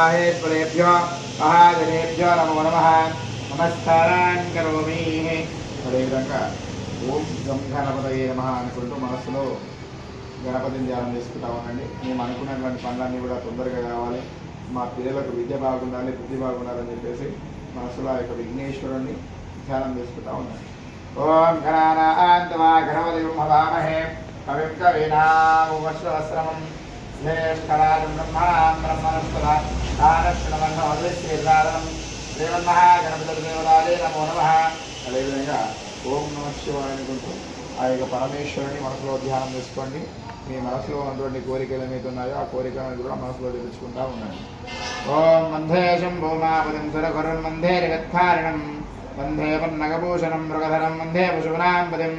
మహేశ్వరేభ్యో మహాజనేభ్యో నమో నమ. నమస్కారాన్ కరోమి. అదేవిధంగా ఓం గం గణపతయే నమ అనుకుంటూ మనసులో గణపతిని ధ్యానం చేసుకుంటా ఉండండి. మేము అనుకున్నటువంటి పనులన్నీ కూడా తొందరగా కావాలి మా పిల్లలకు విద్య బాగుండాలి బుద్ధి బాగుండాలని చెప్పేసి మనసులో ఆ యొక్క విఘ్నేశ్వరుణ్ణి ధ్యానం చేసుకుంటా ఉండండి. ఓం గణానాంతమా గణపతి భవామహే కవిం కవీనామశ్రవస్రమం జ్యేష్ఠరాజం బ్రహ్మణాం బ్రహ్మణస్పద ఆనక్షణమన్నోదృశ్యేదారం శ్రీమన్మహాగణపతిదేవరాలే నమో నమ అదేవిధంగా ఓం నమ శివాయ అనుకుంటూ ఆ యొక్క పరమేశ్వరుని మనసులో ధ్యానం చేసుకోండి. మీ మనసులో ఉన్నటువంటి కోరికలు ఏమైతే ఉన్నాయో ఆ కోరికలను కూడా మనసులో తెచ్చుకుంటా ఉండండి. ఓం వందే శంభూమాపదం సురగురున్ వందే జగత్కారణం. వందే పన్నగభూషణం మృగధరం వందే పశునాంపదిం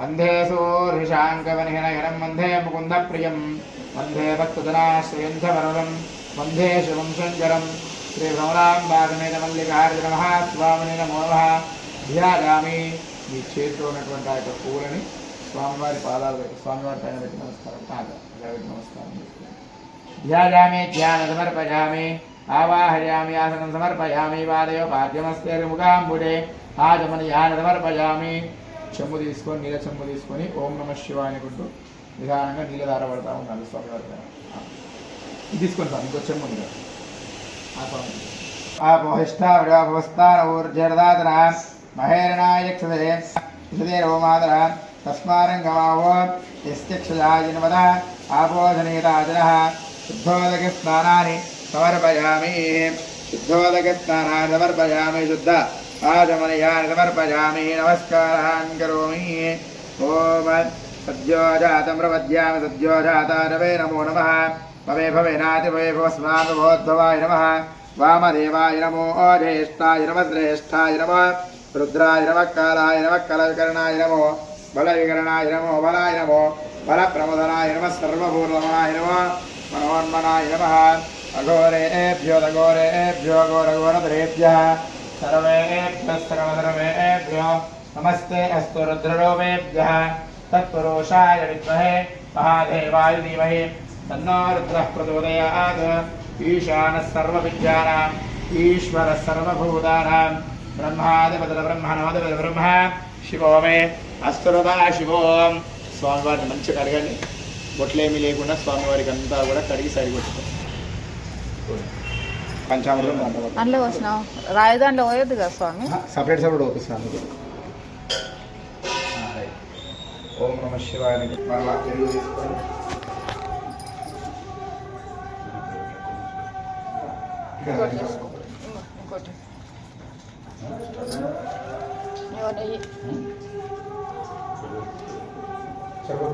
వందే సూర్హిశాంకవనిహనగరం వందే ముకుంద ప్రియం భక్తజనాశ్రయంధవరుణం వందే శివం శంకరం శ్రీ భ్రమరాంబాగమేత మల్లికార్జున నమో నమ ధ్యాగామి మీ చేతిలో ఉన్నటువంటి ఆ యొక్క పువ్వులని స్వామివారి పాదాలు పెట్టి స్వామివారి పైన పెట్టి నమస్కారం. కాదు పెట్టి నమస్కారం చేసుకోండి ధ్యాన సమర్పయామి ఆవాహయామి ఆసనం సమర్పయామి వాదయో పాద్యమస్తే ముఖాంబుడే ఆచమని యాన సమర్పయామి. చెంబు తీసుకొని నీళ్ళ చెంబు తీసుకొని ఓం నమ శివాయ అనుకుంటూ నిదానంగా నీళ్ళ దార పడతా ఉన్నాను స్వామివారి పైన ఇది తీసుకొని సార్ ఇంకొచ్చే ముందు ఉంది కదా. ఆ స్వామి. ఆపోహిష్టావిడాభవస్థాన ఊర్జర్దాతన మహేరణాయక్షదే సుధీరవమాదర తస్మారంగమావో యస్యక్షయాజినవద శుద్ధోదక స్నానాన్ని సమర్పయామి. శుద్ధోదకస్నానాన్ని సమర్పయామి శుద్ధ ఆచమనయాన్ని సమర్పయామి. నమస్కారాన్ కరోమి. ఓం सद्योजातमृवद्यामि सद्योजातारवे नमो नमः भवे भवे नाति भवे भवस्माभवोद्धवाय नमः वामदेवाय नमो ओजेष्ठाय नमः श्रेष्ठाय नमः रुद्राय नमः कालाय नमः कलकरणाय नमो बलविकरणाय नमो बलाय नमो बलप्रमोदनाय नमः सर्वभूर्वमाय नमः मनोन्मनाय नमः अघोरेभ्यो दघोरेभ्यो घोरघोरधरेभ्यः सर्वेभ्यः सर्वधर्मेभ्यो नमस्ते अस्तु रुद्ररूपेभ्यः तत्पुरुषाय विद्महे महादेवाय धीमहि तन्नो रुद्रः प्रचोदयात् ईशानः सर्वविद्यानाम् ईश्वरः सर्वभूतानां బ్రహ్మాదిపదల బ్రహ్మ శివో మే అస్తురదా శివోం స్వామివారిని మంచిగా కడగండి బొట్లేమీ లేకుండా స్వామివారికి అంతా కూడా కడిగి సైడ్ కొట్టుకోండి పంచామృతం దాంట్లో పట్టు. అందులో వచ్చినావు రాయదాంట్లో పోయొద్దు కదా స్వామి సపరేట్ సపరేట్ ఓపిస్తాను మీకు ఆ, రైట్. ఓం నమ శివాయ అని మరలా తెలుగు తీసుకోండి ఇంకా తీసుకో. ఇంకోటి. ఇదిగో నెయ్యి. చెప్పు.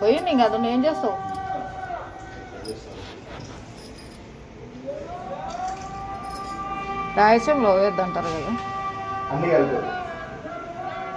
పోయి నీకు అది ఏం చేస్తావు. రాయసంలో పోయొద్దు అంటారు కదా. అన్ని కలిపి.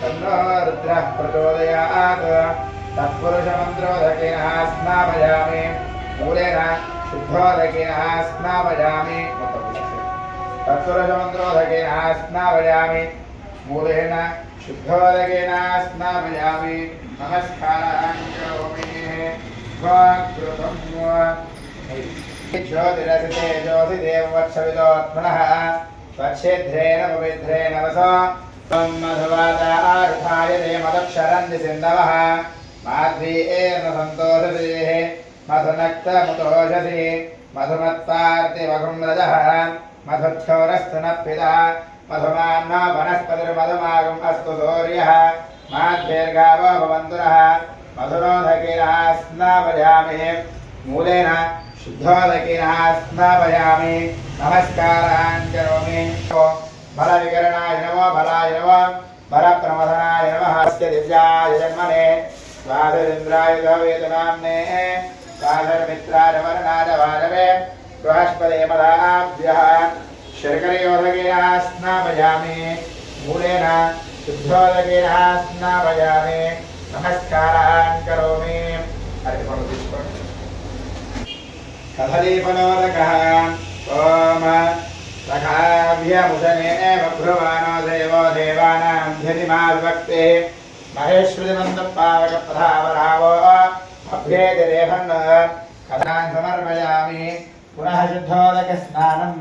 चन्द्रो रुद्रः प्रचोदयात्। तत्पुरुषमन्त्रोदकेन स्नापयामि। मूलेन शुद्धोदकेन स्नापयामि। तत्पुरुषमन्त्रोदकेन स्नापयामि। मूलेन शुद्धोदकेन स्नापयामि। नमस्कारः। करोमि ज्योतिरसिते स्वच्छेद्रेण पवित्रेण वसा। त्वं मधुवादारुधाय देमदक्षरन्ति सिन्धवः। माध्वी एर्न सन्तोषसेः मधुनक्तमुतोषसि मधुमत्पार्तिवघुम्रजः मधुक्षौरस्तु मूलेन शुद्धोदकिरः नमस्कारान् करोमि। बल विकरणाय नमो बलाय नमो बल प्रमथनाय नमः। हस्य दिव्याय जन्मने स्वाधुरिन्द्राय गवेदनाम्ने स्वाधुर्मित्राय वरणादवारवे बृहस्पते पदाभ्यः शर्करयोधकेन स्नापयामि, मूलेन शुद्धोदकेन स्नापयामि। नमस्कारान् करोमि। हरिः कथलीफलोदकः। मुदनेन बभ्रुवानो देवो देवानाभ्यतिमाविभक्तेः महेश्वरिमन्दपावकप्रधावरावो अभ्येतिरेभन् कदान् समर्पयामि। पुनः शुद्धोदकस्नानम्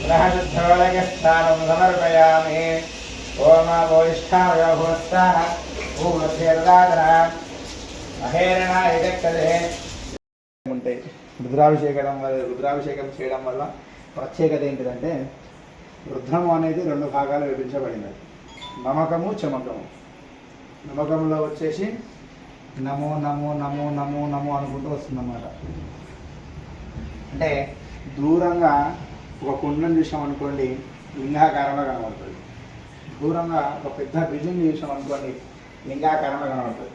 पुनः शुद्धोदकस्नानं समर्पयामि। ओम वोष्ठावयोः स्तः भूमध्यर्दादना మహేరణ ఎదక్కదే ఉంటాయి రుద్రాభిషేకం వల్ల రుద్రాభిషేకం చేయడం వల్ల ప్రత్యేకత ఏంటిదంటే రుద్రము అనేది రెండు భాగాలు విభజించబడినది. నమ్మకము చమకము. నమ్మకంలో వచ్చేసి నమో నమో నమో నమో నమో అనుకుంటూ వస్తుందన్నమాట. అంటే దూరంగా ఒక కుండను చూసాం అనుకోండి లింగాకారంలో కనబడుతుంది. దూరంగా ఒక పెద్ద బ్రిడ్జిని చూసాం అనుకోండి లింగాకారంలో కనబడుతుంది.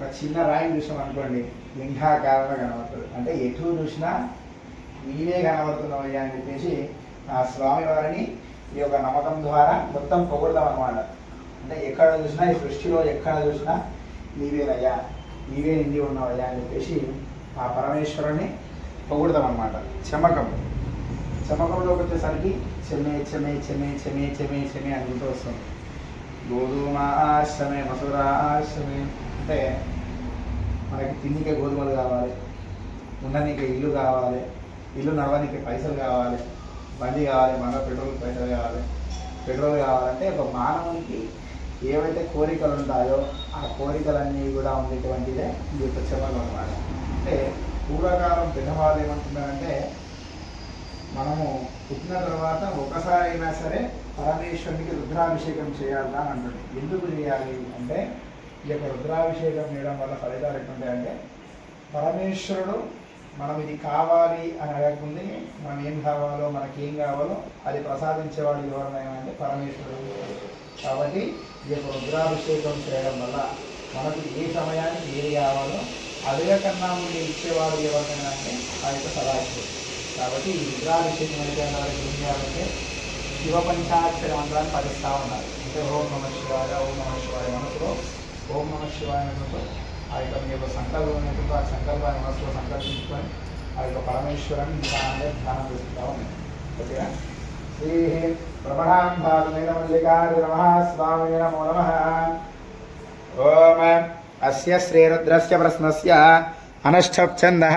ఒక చిన్న రాయిని చూసాం అనుకోండి లింగాకారంలో కనబడుతుంది. అంటే ఎటు చూసినా నీవే కనబడుతున్నావయ్యా అని చెప్పేసి ఆ స్వామి వారిని ఈ యొక్క నమ్మకం ద్వారా మొత్తం పొగుడదాం అనమాట అంటే ఎక్కడ చూసినా ఈ సృష్టిలో ఎక్కడ చూసినా నీవేనయ్యా నీవే నిండి ఉన్నావయ్యా అని చెప్పేసి ఆ పరమేశ్వరుని పొగుడదాం అనమాట చమకం. చమకంలోకి వచ్చేసరికి చెమే చెమే చెమే చెమే చెమే చెమే అనుకుంటూ వస్తుంది. గోధుమ ఆశ్రమే మసూర ఆశ్రమే అంటే మనకి తిండికే గోధుమలు కావాలి ఉండనీకే ఇల్లు కావాలి ఇల్లు నడవనీకే పైసలు కావాలి బండి కావాలి మన పెట్రోల్ పైసలు కావాలి పెట్రోల్ కావాలంటే ఒక మానవునికి ఏవైతే కోరికలు ఉంటాయో ఆ కోరికలన్నీ కూడా ఉండేటువంటిదే ఈ యొక్క చెమలు అనమాట అంటే పూర్వకాలం పెద్దవాళ్ళు ఏమంటున్నారంటే మనము పుట్టిన తర్వాత ఒకసారి అయినా సరే పరమేశ్వరునికి రుద్రాభిషేకం చేయాలా అని అంటుంది. ఎందుకు చేయాలి అంటే ఈ యొక్క రుద్రాభిషేకం చేయడం వల్ల ఫలితాలు ఎట్లుంటాయంటే పరమేశ్వరుడు మనం ఇది కావాలి అని అడగకుంది మనం ఏం కావాలో మనకేం కావాలో అది ప్రసాదించేవాడు ఎవరైనా అంటే పరమేశ్వరుడు. కాబట్టి ఈ యొక్క రుద్రాభిషేకం చేయడం వల్ల మనకు ఏ సమయానికి ఏది కావాలో అదే కన్నా ముందు ఇచ్చేవాడు ఎవరికైనా అంటే ఆ యొక్క సదాశివుడు. కాబట్టి ఈ రుద్రాభిషేకం అయితే వారికి ఏం చేయాలంటే శివ పంచాక్షర మంత్రాన్ని పఠిస్తూ ఉన్నారు అంటే ఓం నమ శివాయ ఓం నమ శివాయ మనసులో ఓం నమ శివాయ అనుకుంటూ ఆ యొక్క మీ యొక్క సంకల్పం అనుకుంటూ ఆ సంకల్పాన్ని మనసులో సంకల్పించుకొని ఆ యొక్క పరమేశ్వరాన్ని ధ్యానం ధ్యానం చేస్తూ ఉన్నాయి ఓకేనా? శ్రీ ప్రమణాంబాదుమైన మల్లికార్జున మహాస్వామి నమో నమ ఓం అస్య శ్రీరుద్రస్య ప్రశ్నస్య అనష్టఛందः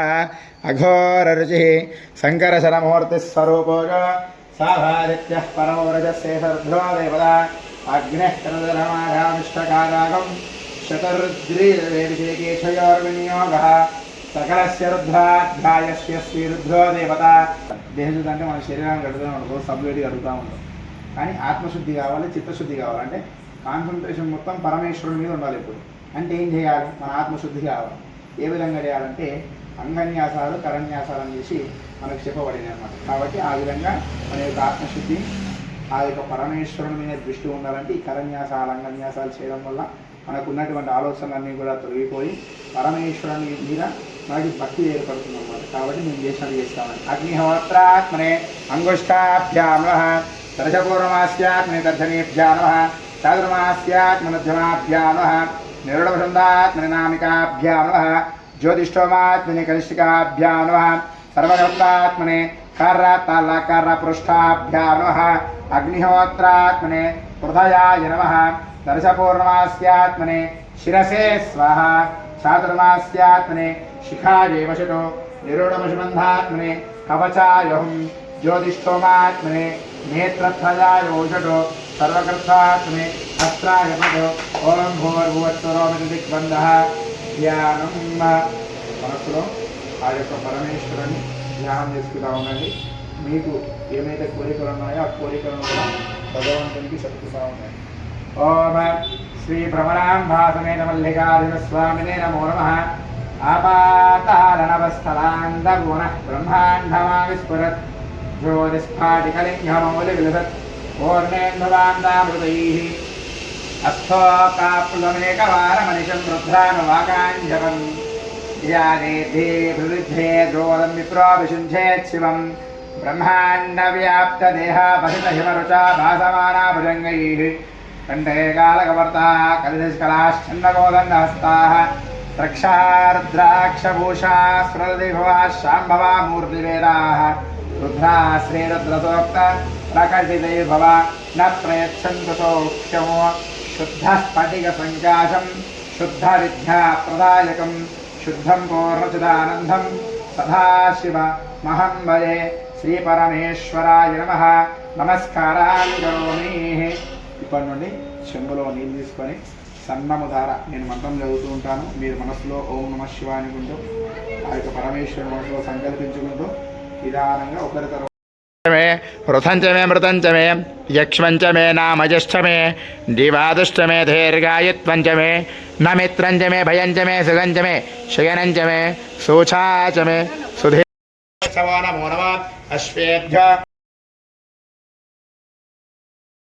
అఘోరరుచిः శంకరశరమూర్తిస్వరూపో సాభాదిత్యः పరమవ్రజశేషరుద్రో దేవత అగ్నిः కనుదరమాఘామిష్టకారాగం శతరుద్రీర్వేభిషేకేశయోర్వినియోగः సకలస్య రుద్రాధ్యాయస్య శ్రీరుద్రో దేవత. దేహశుద్ధి అంటే మన శరీరాన్ని కడుగుతాం అనుకో సబ్వేటి కడుగుతూ ఉంటాం కానీ ఆత్మశుద్ధి కావాలి చిత్తశుద్ధి కావాలంటే కాన్సన్ట్రేషన్ మొత్తం పరమేశ్వరుడి మీద ఉండాలి ఇప్పుడు. అంటే ఏం చేయాలి? మన ఆత్మశుద్ధి కావాలి. ఏ విధంగా చేయాలంటే అంగన్యాసాలు కరన్యాసాలు అని చేసి మనకు చెప్పబడింది అనమాట కాబట్టి ఆ విధంగా మన యొక్క ఆత్మశుద్ధి ఆ యొక్క పరమేశ్వరుని మీద దృష్టి ఉండాలంటే ఈ కరన్యాసాలు అంగన్యాసాలు చేయడం వల్ల మనకున్నటువంటి ఆలోచనలన్నీ కూడా తొలగిపోయి పరమేశ్వరుని మీద మనకి భక్తి ఏర్పడుతుంది అన్నమాట. కాబట్టి మేము చేసినట్టు చేస్తామని. అగ్నిహోత్రాత్మనే అంగుష్టాభ్యామ దర్శపూర్వమాస్యాత్మనే దర్శనేభ్యామ చాతుర్మాస్యాత్మనధ్యమాభ్యామ నిరుడవృందాత్మని నామికాభ్యామ జ్యోతిష్టోమాత్మని కనిష్ఠికాభ్యామ సర్వగతాత్మనే కర్ర తల కర్ర పృష్ఠాభ్యామ అగ్నిహోత్రాత్మనే హృదయాయ నమ దర్శపూర్ణమాస్యాత్మనే శిరసే స్వాహ చాతుర్మాస్యాత్మనే శిఖాయే వశతో నిరుడమశబంధాత్మనే కవచాయహం జ్యోతిష్టోమాత్మనే నేత్రత్రయాయోషటో సర్వకర్తాత్మనే అస్త్రాయ పదో ఓం భూర్భువత్సరోమితి దిగ్బంధ ధ్యానం మనసులో ఆ యొక్క పరమేశ్వరుని ధ్యానం చేసుకుంటా ఉండండి మీకు ఏమైతే కోరికలు ఉన్నాయో ఆ కోరికలను కూడా భగవంతునికి శక్తిగా ఉన్నాయి ఓం శ్రీ భ్రమరాంభాసమేత మల్లికార్జున స్వామినే నమో నమ ఆపాతాళనవస్థలాందగుణ బ్రహ్మాండమావి స్ఫురత్ జ్యోతిస్ఫాటికలింగమౌలి విలసత్ పూర్ణేంద్రవాందామృతై అస్థోకాప్లమేకవారమనిషం రుద్రానువాకాంజవం యాదే ధీ ప్రవృద్ధే ద్రోవదం విప్రో విశుంధే శివం ब्रह्माण्डव्याप्तदेहापतितहिमरुचा भासमाना भुजङ्गैः कण्ठे कालकवर्ताः कलिदश्कलाश्चन्दगोदण्डहस्ताः द्रक्षार्द्राक्षभूषा स्रदिभवा शाम्भवा मूर्तिवेदाः रुद्रा श्रीरुद्रसोक्त प्रकटिते भव न प्रयच्छन्तु सौख्यमो शुद्धस्फटिकसङ्काशं शुद्धविद्याप्रदायकं शुद्धं पूर्णचिदानन्दं सदाशिव महं वये శ్రీపరమేశ్వరాయ నమ. నమస్కారాన్ని కరోమి. ఇప్పటి నుండి చెంబులో నీళ్ళు తీసుకొని సన్నము ధార నేను మంత్రం చదువుతూ ఉంటాను. మీరు మనసులో ఓం నమ శివ అనుకుంటూ ఆ యొక్క పరమేశ్వరుని మనసులో సంకల్పించుకుంటూ నిదానంగా ఒకరి తర్వాత మే వృథంచ మే మృతంచ మే యక్ష్మంచ మే నామజశ్చ మే దివాదుశ్చ మే దీర్ఘాయుత్వంచ మే నమిత్రంచ మే భయంచ మే సుగంచ మే శయనంచ మే శోఛా మే సుధీ నమో నమ అశ్వేభ్య